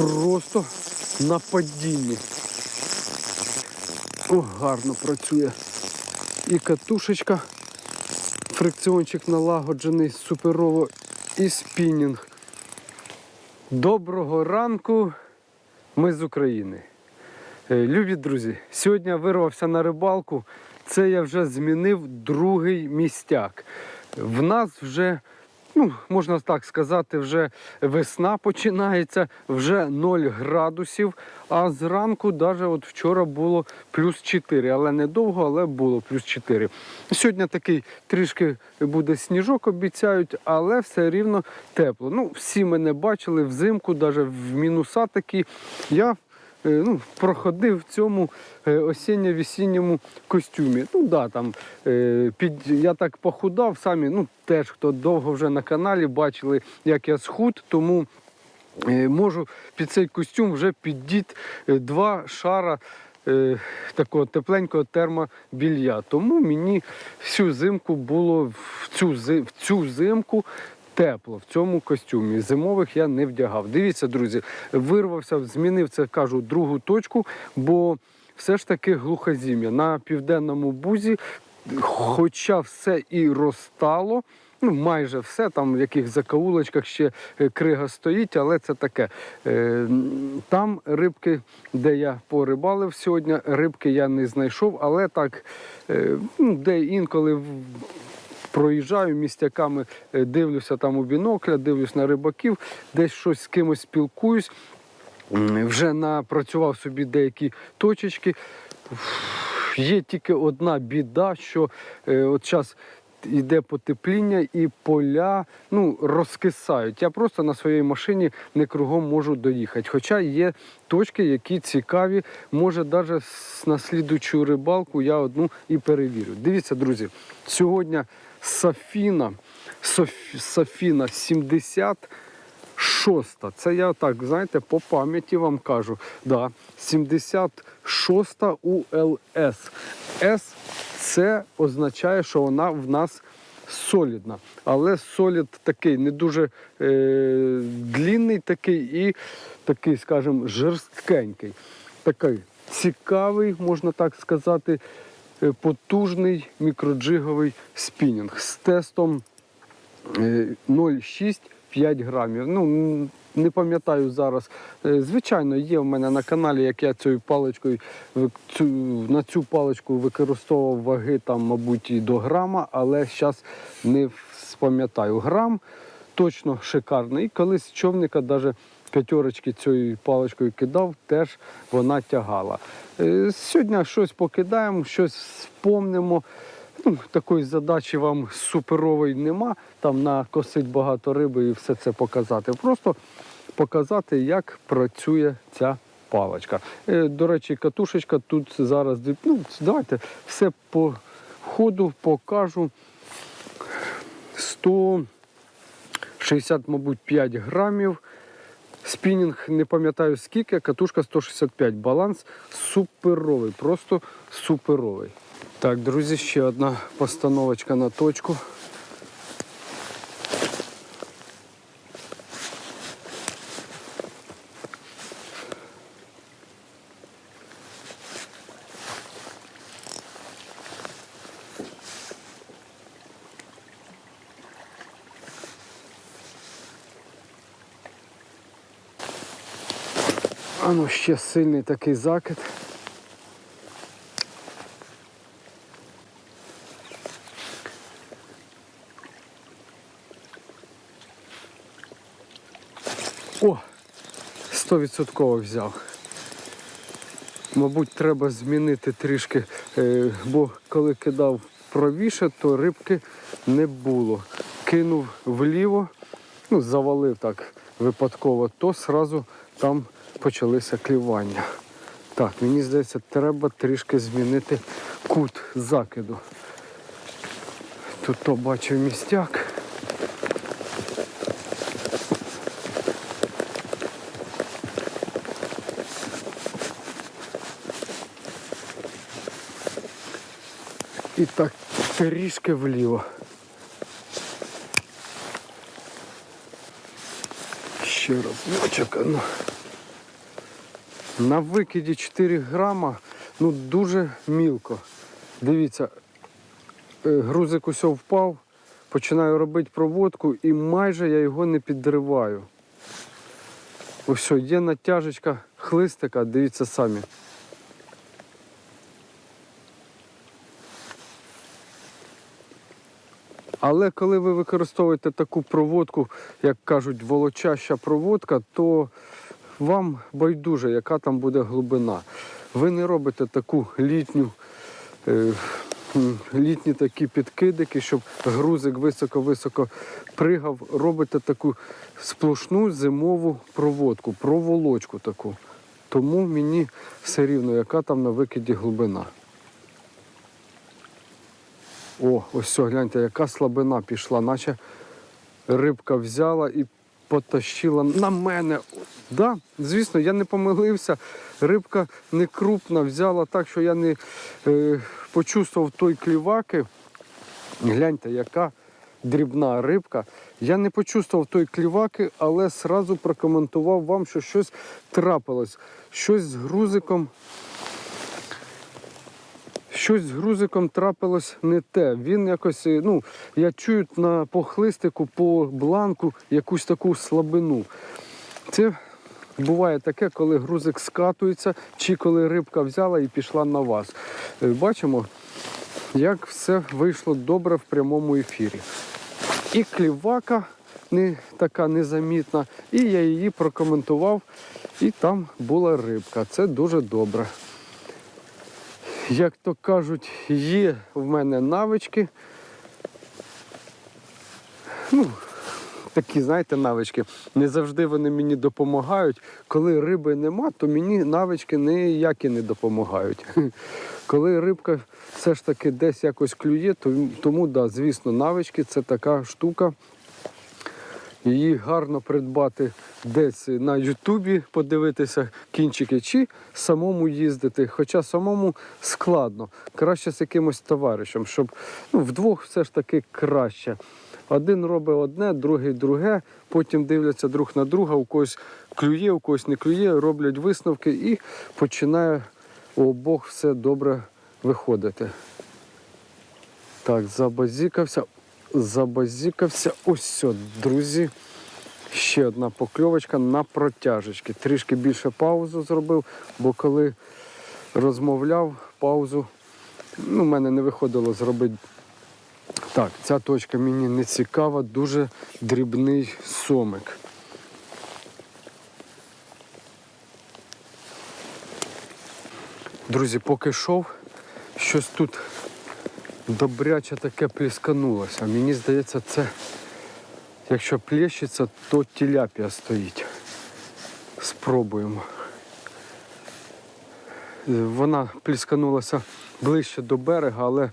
просто на падінні. О, гарно працює. І катушечка, фрикціончик налагоджений суперово, і спінінг. Доброго ранку, ми з України. Е, Любі друзі, сьогодні я вирвався на рибалку. Це я вже змінив другий містяк. В нас вже, ну, можна так сказати, вже весна починається, вже 0 градусів, а зранку, навіть от вчора було плюс 4, але недовго, але було плюс 4. Сьогодні такий трішки буде сніжок, обіцяють, але все рівно тепло. Ну, всі мене бачили взимку, навіть в мінуса такі. Я ну, проходив в цьому е, осінньо-весінньому костюмі. Ну да, там е, під я так похудав самі. Ну теж хто довго вже на каналі бачили, як я схуд, тому. е, Можу під цей костюм вже піддіти е, два шара е, такого тепленького термобілья. Тому мені всю зимку було в цю, в цю зимку тепло в цьому костюмі. Зимових я не вдягав. Дивіться, друзі, вирвався, змінив це, кажу, другу точку, бо все ж таки глухозім'я. На південному бузі, хоча все і розтало. Ну, майже все, там в яких закаулочках ще е, крига стоїть, але це таке. Е, Там рибки, де я порибалив сьогодні, рибки я не знайшов, але так, е, ну, де інколи проїжджаю містяками, е, дивлюся там у бінокля, дивлюсь на рибаків, десь щось з кимось спілкуюсь. Вже напрацював собі деякі точечки. Є тільки одна біда, що е, от зараз йде потепління і поля ну, розкисають. Я просто на своїй машині не кругом можу доїхати. Хоча є точки, які цікаві. Може, навіть на слідучу рибалку я одну і перевірю. Дивіться, друзі, сьогодні Сафіна, Сафіна 70. Шоста. Це я так, знаєте, по пам'яті вам кажу. Да, 76 УЛС. С це означає, що вона в нас солідна. Але солід такий, не дуже е, длінний такий і такий, скажімо, жорсткенький. Такий цікавий, можна так сказати, потужний мікроджиговий спінінг з тестом е, 0,6 5 грамів. Ну, не пам'ятаю зараз. Е, Звичайно, є в мене на каналі, як я цією паличкою цю, на цю паличку використовував ваги, там, мабуть, і до грама, але зараз не спам'ятаю. Грам точно шикарний. І колись човника навіть п'ятерочки цією паличкою кидав, теж вона тягала. Е, Сьогодні щось покидаємо, щось вспомнимо. Ну, такої задачі вам суперової нема. Там накосить багато риби і все це показати. Просто показати, як працює ця паличка. Е, До речі, катушечка тут зараз. Ну, давайте все по ходу покажу. 160, мабуть, 5 грамів. Спінінг не пам'ятаю скільки, катушка 165. Баланс суперовий, просто суперовий. Так, друзі, ще одна постановочка на точку. А ну ще сильний такий закид. О, 100% взяв. Мабуть, треба змінити трішки, е, бо коли кидав правіше, то рибки не було. Кинув вліво, ну, завалив так випадково, то сразу там почалися клювання. Так, мені здається, треба трішки змінити кут закиду. Тут то бачив містяк. І так трішки вліво. Ще раз, ну, ну. На викиді 4 грама, ну дуже мілко. Дивіться, е, грузик усе впав, починаю робити проводку і майже я його не підриваю. Ось є натяжечка хлистика, дивіться самі. Але коли ви використовуєте таку проводку, як кажуть, волочаща проводка, то вам байдуже, яка там буде глибина. Ви не робите таку літню, е, літні такі підкидики, щоб грузик високо-високо пригав. Робите таку сплошну зимову проводку, проволочку таку. Тому мені все рівно, яка там на викиді глибина. О, ось все, гляньте, яка слабина пішла, наче рибка взяла і потащила на мене. Да, звісно, я не помилився. Рибка не крупна, взяла так, що я не е, почувствував той кліваки. Гляньте, яка дрібна рибка. Я не почувствував той кліваки, але сразу прокоментував вам, що щось трапилось. Щось з грузиком щось з грузиком трапилось не те. Він якось, е, ну, я чую на похлистику, по бланку якусь таку слабину. Це буває таке, коли грузик скатується, чи коли рибка взяла і пішла на вас. Е, Бачимо, як все вийшло добре в прямому ефірі. І клівака не така незамітна, і я її прокоментував, і там була рибка. Це дуже добре як то кажуть, є в мене навички. Ну, такі, знаєте, навички. Не завжди вони мені допомагають. Коли риби нема, то мені навички ніякі не допомагають. Коли рибка все ж таки десь якось клює, то, тому, да, звісно, навички це така штука. Її гарно придбати десь на Ютубі, подивитися кінчики, чи самому їздити. Хоча самому складно. Краще з якимось товаришем, щоб ну, вдвох все ж таки краще. Один робить одне, другий друге, потім дивляться друг на друга, у когось клює, у когось не клює, роблять висновки і починає у обох все добре виходити. Так, забазікався забазікався. Ось все, друзі. Ще одна покльовочка на протяжечки. Трішки більше паузу зробив, бо коли розмовляв паузу, ну, в мене не виходило зробити. Так, ця точка мені не цікава, дуже дрібний сомик. Друзі, поки йшов, щось тут добряче таке плісканулося. Мені здається, це, якщо плещеться, то тіляпія стоїть. Спробуємо. Вона плісканулася ближче до берега, але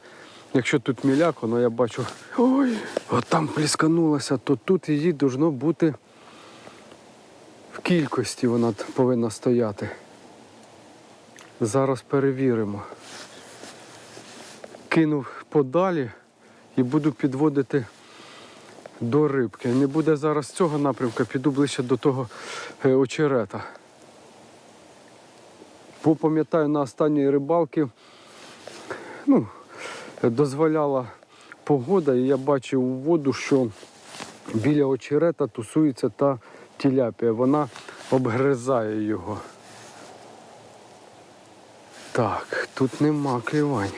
якщо тут міляк, воно я бачу, ой, от там плісканулася, то тут її должно бути в кількості вона повинна стояти. Зараз перевіримо кинув подалі і буду підводити до рибки. Не буде зараз цього напрямку, піду ближче до того е, очерета. Бо пам'ятаю, на останньої рибалки ну, дозволяла погода, і я бачив у воду, що біля очерета тусується та тіляпія. Вона обгризає його. Так, тут нема клівань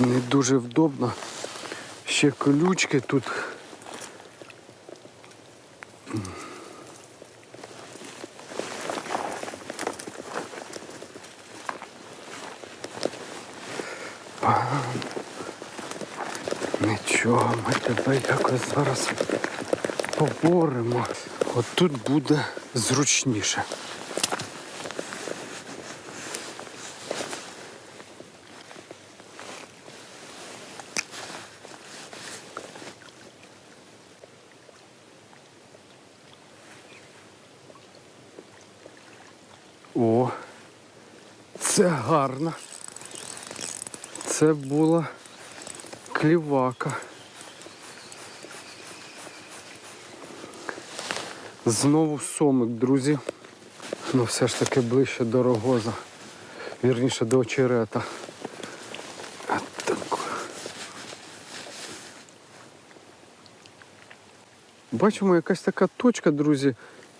не дуже вдобно. Ще колючки тут. Нічого, ми тебе якось зараз поборемо. От тут буде зручніше. О, це гарно. Це була клівака. Знову сомик, друзі. Ну, все ж таки ближче до рогоза. Вірніше до очерета. Бачимо, якась така точка, друзі.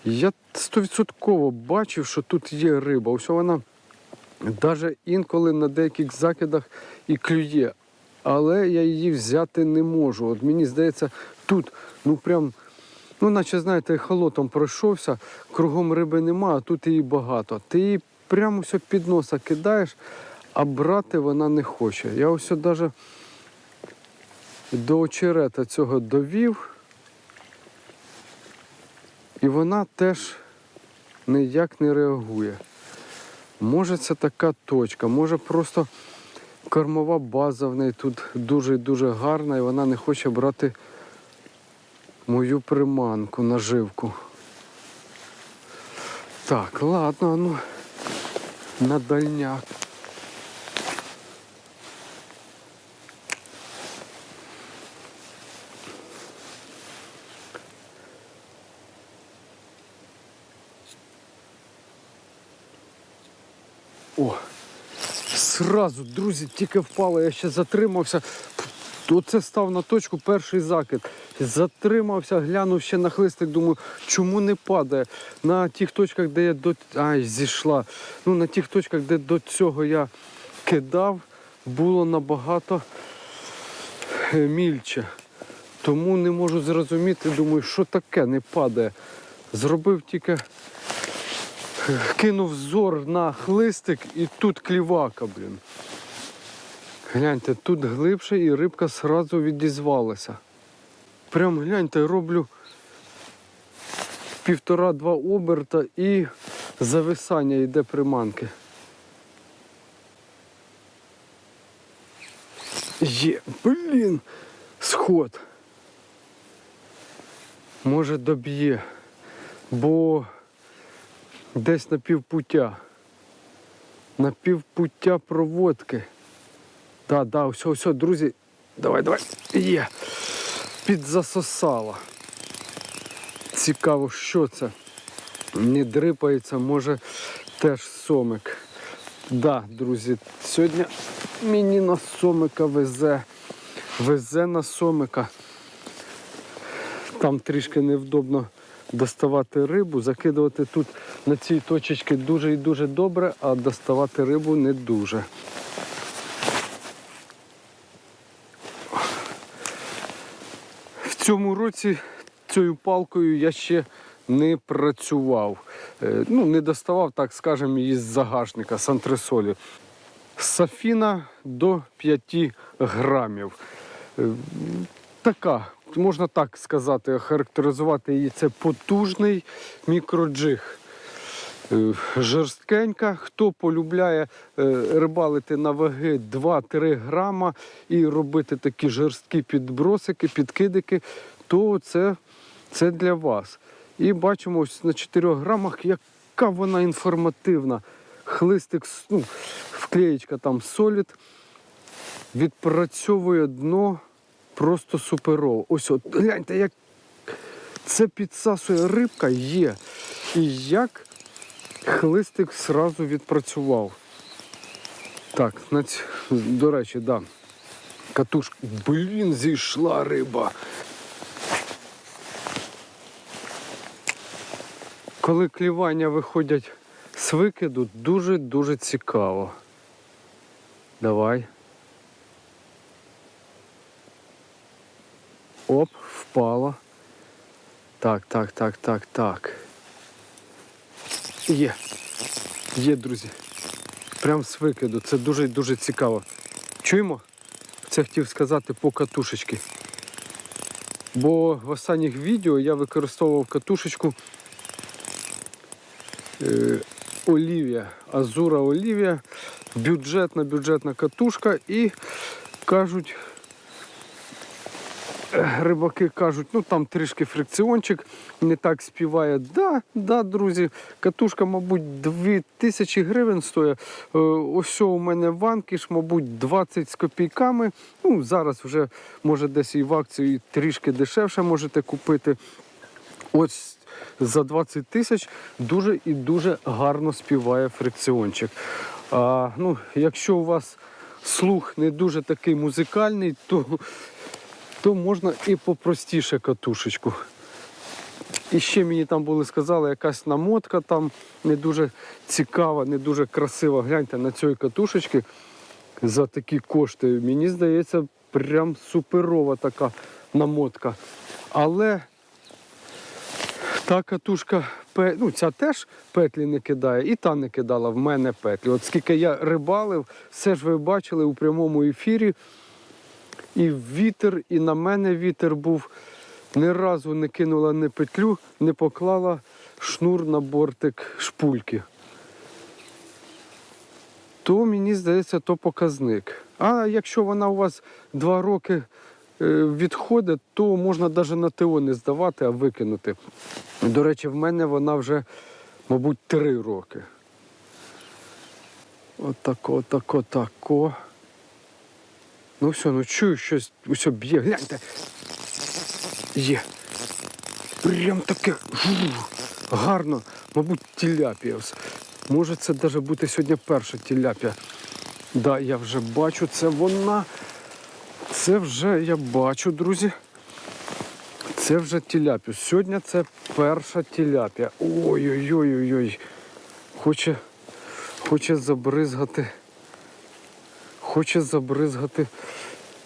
Я стовідсотково бачив, що тут є риба. Ось вона навіть інколи на деяких закидах і клює. Але я її взяти не можу. От мені здається, тут, ну прям, ну наче знаєте, холотом пройшовся, кругом риби нема, а тут її багато. Ти її прямо все під носа кидаєш, а брати вона не хоче. Я ось навіть до очерета цього довів. І вона теж ніяк не реагує. Може це така точка, може просто кормова база в неї тут дуже-дуже гарна, і вона не хоче брати мою приманку, наживку. Так, ладно, ну на дальняк. Сразу, друзі, тільки впало, я ще затримався. Оце став на точку перший закид. Затримався, глянув ще на хлистик, думаю, чому не падає. На тих точках, де я до. Ай, зійшла. Ну, на тих точках, де до цього я кидав, було набагато е, мільче. Тому не можу зрозуміти, думаю, що таке не падає. Зробив тільки кинув зор на хлистик і тут клівака, блін. Гляньте, тут глибше і рибка сразу відізвалася. Прям гляньте, роблю півтора-два оберта і зависання йде приманки. Є, блін, сход. Може доб'є, бо десь на півпуття. На півпуття проводки. Да, да, все, все, друзі. Давай, давай. Є. Підзасосала. Цікаво, що це. Не дрипається, може теж сомик. Да, друзі, сьогодні мені на сомика везе. Везе на сомика. Там трішки невдобно доставати рибу, закидувати тут на цій точечці дуже і дуже добре, а доставати рибу не дуже. В цьому році цією палкою я ще не працював. Е, Ну, не доставав, так скажемо, її з загашника, з антресолі. Сафіна до 5 грамів. Е, Така, можна так сказати, характеризувати її. Це потужний мікроджиг. Е, Жорсткенька. Хто полюбляє е, рибалити на ваги 2-3 грама і робити такі жорсткі підбросики, підкидики, то це, це для вас. І бачимо ось на 4 грамах, яка вона інформативна. Хлистик, ну, вклеєчка там солід, відпрацьовує дно просто суперово. Ось от, гляньте, як це підсасує рибка є. І як хлистик зразу відпрацював. Так, до речі, да. Катушка. Блін, зійшла риба. Коли клівання виходять з викиду, дуже-дуже цікаво. Давай. Оп, впала. Так, так, так, так, так. Є. Є, друзі. Прям з викиду. Це дуже дуже цікаво. Чуємо? Це хотів сказати по катушечки. Бо в останніх відео я використовував катушечку е, Олівія, Азура Олівія, бюджетна бюджетна катушка і кажуть, рибаки кажуть, ну там трішки фрикціончик, не так співає. Да, да, друзі, катушка, мабуть, 2000 гривень стоїть. Е, Ось у мене ванкіш, мабуть, 20 з копійками. Ну, зараз вже може десь і в акції трішки дешевше можете купити. Ось за 20 тисяч дуже і дуже гарно співає фрикціончик. А, ну, якщо у вас слух не дуже такий музикальний, то, то можна і попростіше катушечку. І ще мені там були сказали, якась намотка там не дуже цікава, не дуже красива. Гляньте на цієї катушечки за такі кошти. Мені здається, прям суперова така намотка. Але та катушка, ну ця теж петлі не кидає, і та не кидала в мене петлі. От скільки я рибалив, все ж ви бачили у прямому ефірі. І вітер, і на мене вітер був. Ні разу не кинула ні петлю, не поклала шнур на бортик шпульки. То мені здається, то показник. А якщо вона у вас два роки е, відходить, то можна навіть на ТО не здавати, а викинути. До речі, в мене вона вже, мабуть, три роки. Отако, отако, тако. Ну все, ну чую, щось усе б'є. Гляньте. Є. Прям таке жу, гарно. Мабуть, тіляпія. Може це навіть бути сьогодні перша тіляпія. Да, я вже бачу, це вона. Це вже я бачу, друзі. Це вже тіляпію. Сьогодні це перша тіляпія. Ой-ой-ой-ой-ой. Хоче, хоче забризгати. Хоче забризгати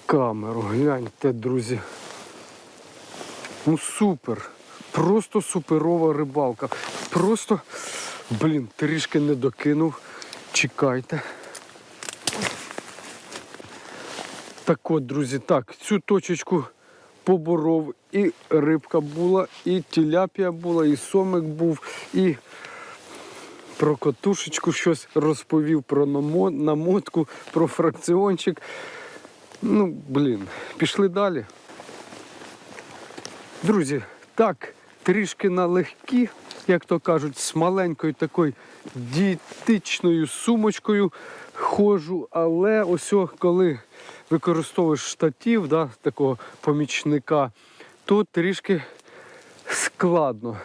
камеру. Гляньте, друзі. Ну супер. Просто суперова рибалка. Просто, блін, трішки не докинув. Чекайте. Так от, друзі, так, цю точечку поборов. І рибка була, і тіляпія була, і сомик був, і про котушечку щось розповів про намотку, про фракціончик. Ну, блін, пішли далі. Друзі, так, трішки налегкі, як то кажуть, з маленькою такою дієтичною сумочкою ходжу, але ось коли використовуєш штатів, да, такого помічника, то трішки складно.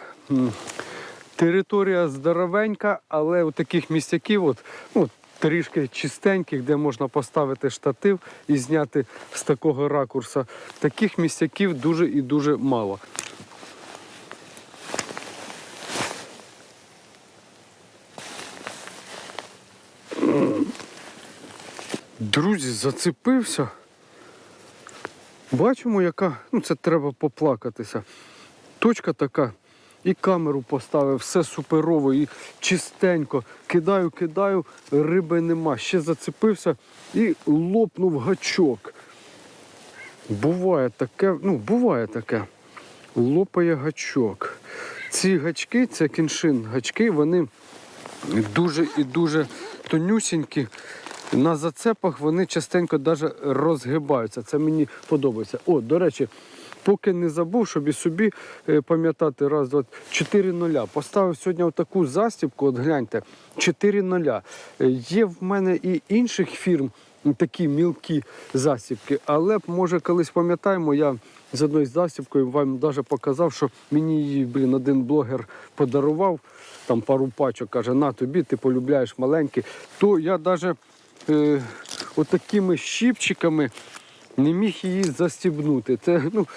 Територія здоровенька, але у таких місцяків, от, ну, трішки чистеньких, де можна поставити штатив і зняти з такого ракурса, таких місцяків дуже і дуже мало. Друзі, зацепився. Бачимо, яка, ну це треба поплакатися. Точка така. І камеру поставив, все суперово, і чистенько. Кидаю, кидаю, риби нема. Ще зацепився і лопнув гачок. Буває таке, ну, буває таке. Лопає гачок. Ці гачки, це кіншин гачки, вони дуже і дуже тонюсінькі. На зацепах вони частенько навіть розгибаються. Це мені подобається. О, до речі, поки не забув, щоб і собі е, пам'ятати раз, два, 4 нуля. Поставив сьогодні отаку застібку, от гляньте, 4 нуля. Е, Є в мене і інших фірм такі мілкі засібки, але може колись пам'ятаємо, я з одною засібкою вам навіть показав, що мені її, блін, один блогер подарував, там пару пачок, каже, на тобі, ти полюбляєш маленькі, то я навіть е, отакими щіпчиками не міг її застібнути. Це, ну,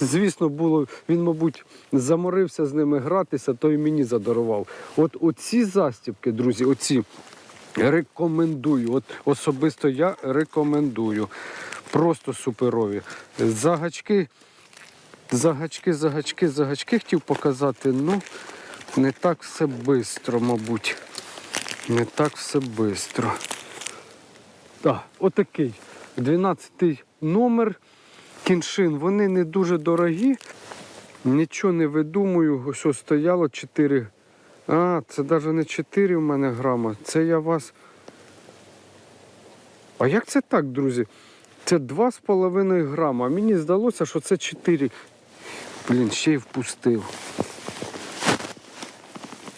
звісно, було, він, мабуть, заморився з ними гратися, то і мені задарував. От оці застібки, друзі, оці рекомендую. От особисто я рекомендую. Просто суперові. Загачки, загачки, загачки, загачки хотів показати. Ну, не так все швидко, мабуть. Не так все швидко. Так, отакий. 12 номер. Кіншин. Вони не дуже дорогі. Нічого не видумую. Ось стояло 4. А, це навіть не 4 в мене грама. Це я вас. А як це так, друзі? Це 2,5 грама. Мені здалося, що це 4. Блін, ще й впустив.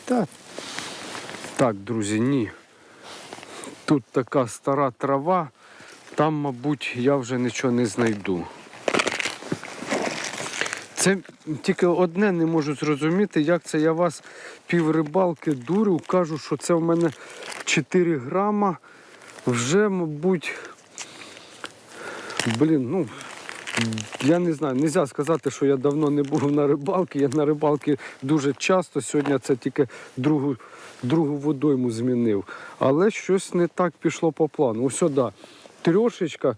Так. Так, друзі, ні. Тут така стара трава, там, мабуть, я вже нічого не знайду. Це тільки одне не можу зрозуміти, як це я вас піврибалки дурю, кажу, що це в мене 4 грама. Вже, мабуть, блін, ну. Я не знаю, не можна сказати, що я давно не був на рибалці. Я на рибалці дуже часто. Сьогодні це тільки другу, другу водойму змінив. Але щось не так пішло по плану. Ось сюди трьошечка.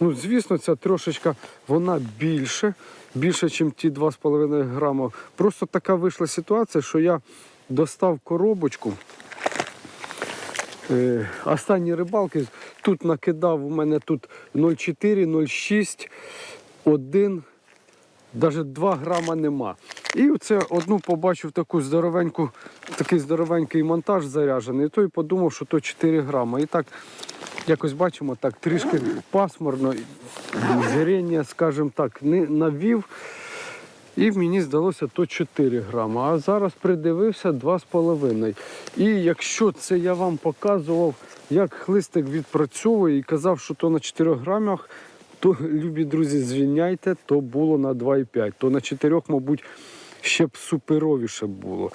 Ну, звісно, ця трошечка вона більше, більше, ніж ті 2,5 грама. Просто така вийшла ситуація, що я достав коробочку. Е, останні рибалки тут накидав у мене тут 0,4, 0,6, 1, навіть 2 грама нема. І оце одну побачив таку здоровеньку, такий здоровенький монтаж заряджений, і той подумав, що то 4 грама. І так, якось бачимо, так трішки пасмурно, зріння, скажімо так, не навів. І мені здалося то 4 грама. А зараз придивився 2,5. І якщо це я вам показував, як хлистик відпрацьовує і казав, що то на 4 грамах, то, любі друзі, звільняйте, то було на 2,5. То на 4, мабуть, ще б суперовіше було.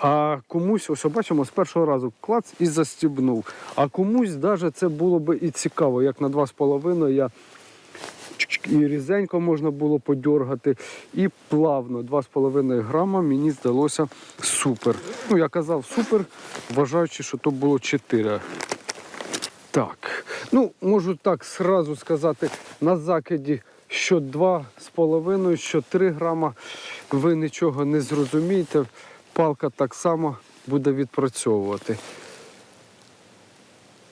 А комусь, ось бачимо, з першого разу клац і застібнув. А комусь навіть це було б і цікаво, як на 2,5 я і різенько можна було подьоргати, і плавно 2,5 грама мені здалося супер. Ну, я казав супер, вважаючи, що то було 4. Так, ну можу так сразу сказати, на закиді що 2,5, що 3 грама, ви нічого не зрозумієте. Палка так само буде відпрацьовувати.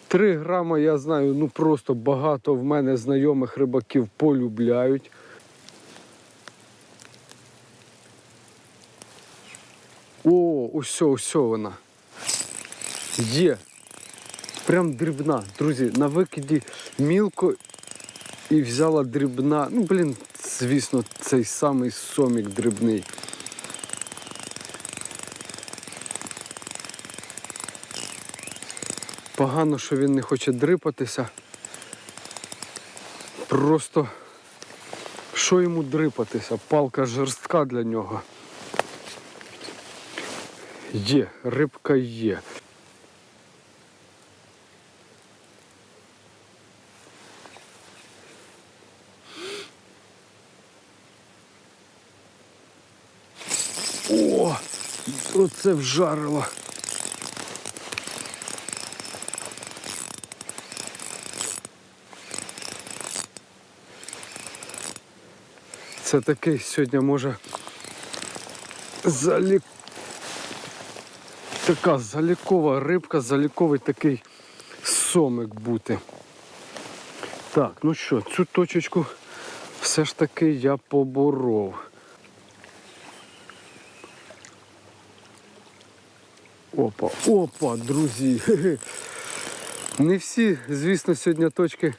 3 грама, я знаю, ну просто багато в мене знайомих рибаків полюбляють. О, ось, ось вона. Є. Прям дрібна. Друзі, на викиді мілко і взяла дрібна. Ну, блін, звісно, цей самий сомік дрібний. Погано, що він не хоче дрипатися. Просто що йому дрипатися? Палка жорстка для нього. Є, рибка є. О! Оце вжарило. Це такий сьогодні може залік... така залікова рибка, заліковий такий сомик бути. Так, ну що, цю точечку все ж таки я поборов. Опа, опа, друзі. Не всі, звісно, сьогодні точки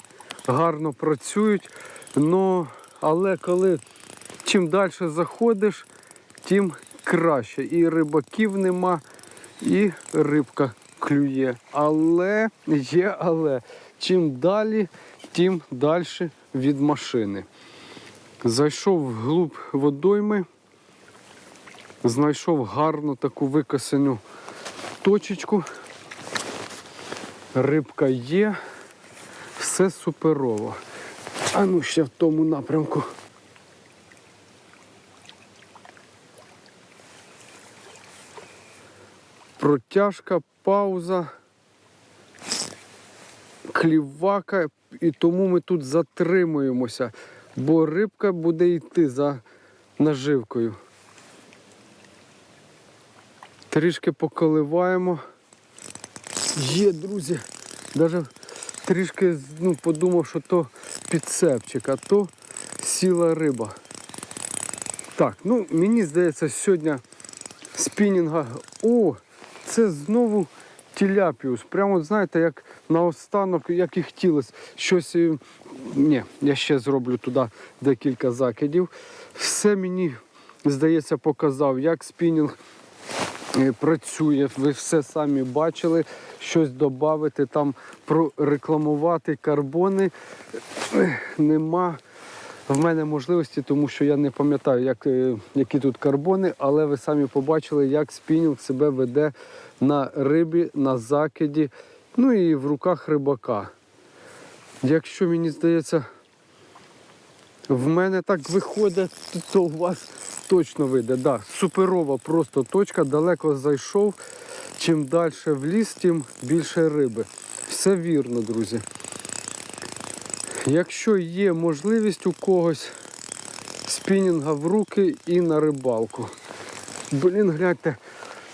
гарно працюють, но, але коли чим далі заходиш, тим краще. І рибаків нема, і рибка клює. Але є, але чим далі, тим далі від машини. Зайшов вглуб водойми, знайшов гарну таку викосену точечку. Рибка є, все суперово. А ну ще в тому напрямку. Протяжка, пауза, клівака, і тому ми тут затримуємося, бо рибка буде йти за наживкою. Трішки поколиваємо. Є, друзі. Навіть трішки ну, подумав, що то підсепчик, а то сіла риба. Так, ну мені здається, сьогодні спінінга. О, це знову тіляпіус. Прямо, знаєте, як наостанок, як і хотілося. Щось. е, Ні, я ще зроблю туди декілька закидів. Все мені, здається, показав, як спінінг працює. Ви все самі бачили. Щось додати, там прорекламувати карбони. Е, Нема в мене можливості, тому що я не пам'ятаю, як, е, які тут карбони, але ви самі побачили, як спінінг себе веде на рибі, на закиді, ну і в руках рибака. Якщо мені здається, в мене так виходить, то у вас точно вийде. Да, суперова просто точка, далеко зайшов. Чим далі в ліс, тим більше риби. Все вірно, друзі. Якщо є можливість у когось спінінга в руки і на рибалку. Блін, гляньте,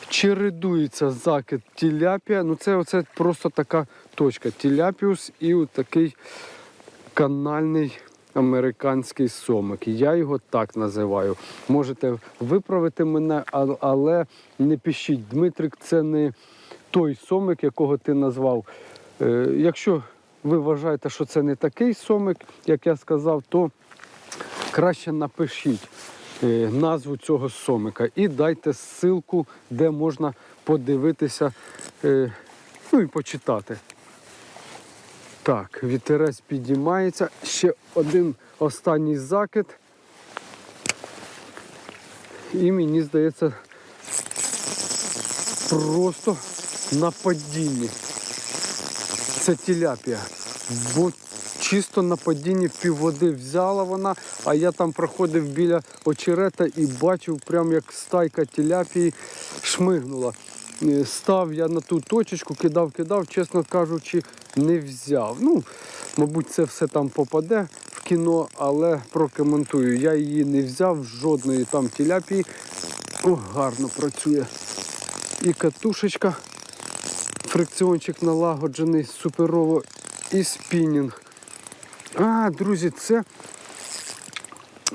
чередується закид тіляпія. Ну це оце просто така точка. Тіляпіус і от такий канальний американський сомик. Я його так називаю. Можете виправити мене, але не пишіть. Дмитрик, це не той сомик, якого ти назвав. Е, Якщо ви вважаєте, що це не такий сомик, як я сказав, то краще напишіть е, назву цього сомика і дайте ссылку, де можна подивитися, е, ну і почитати. Так, вітерець підіймається. Ще один останній закид. І мені здається, просто на падінні. Це тіляпія. Бо чисто на падінні півводи взяла вона, а я там проходив біля очерета і бачив, прям як стайка тіляпії шмигнула. Е, Став я на ту точечку, кидав, кидав, чесно кажучи, не взяв. Ну, мабуть, це все там попаде в кіно, але прокоментую. Я її не взяв, жодної там тіляпії. О, гарно працює. І катушечка фрикціончик налагоджений суперово і спінінг. А, друзі, це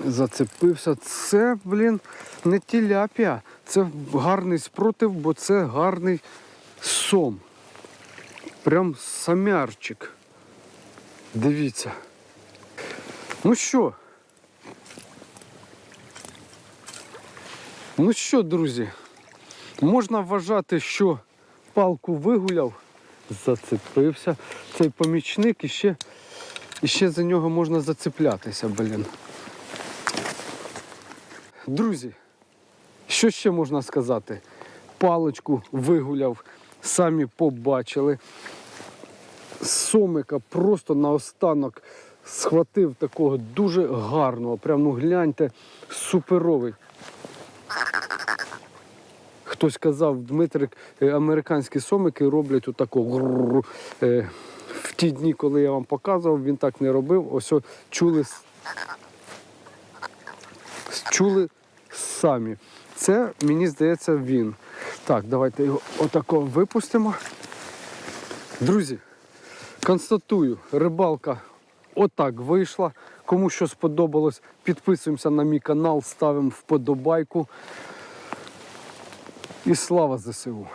зацепився. Це, блін, не тіляпія. Це гарний спротив, бо це гарний сом. Прям самярчик. Дивіться. Ну що? Ну що, друзі, можна вважати, що палку вигуляв, зацепився. Цей помічник і ще, і ще за нього можна зацеплятися, блін. Друзі, що ще можна сказати? Паличку вигуляв, самі побачили. Сомика просто наостанок схватив такого дуже гарного. Прям ну гляньте, суперовий. Хтось казав, Дмитрик, е, американські сомики роблять отако. Е, В ті дні, коли я вам показував, він так не робив. Ось чули, чули самі. Це, мені здається, він. Так, давайте його отако випустимо. Друзі, констатую, рибалка отак вийшла. Кому що сподобалось, підписуємося на мій канал, ставимо вподобайку. І слава ЗСУ!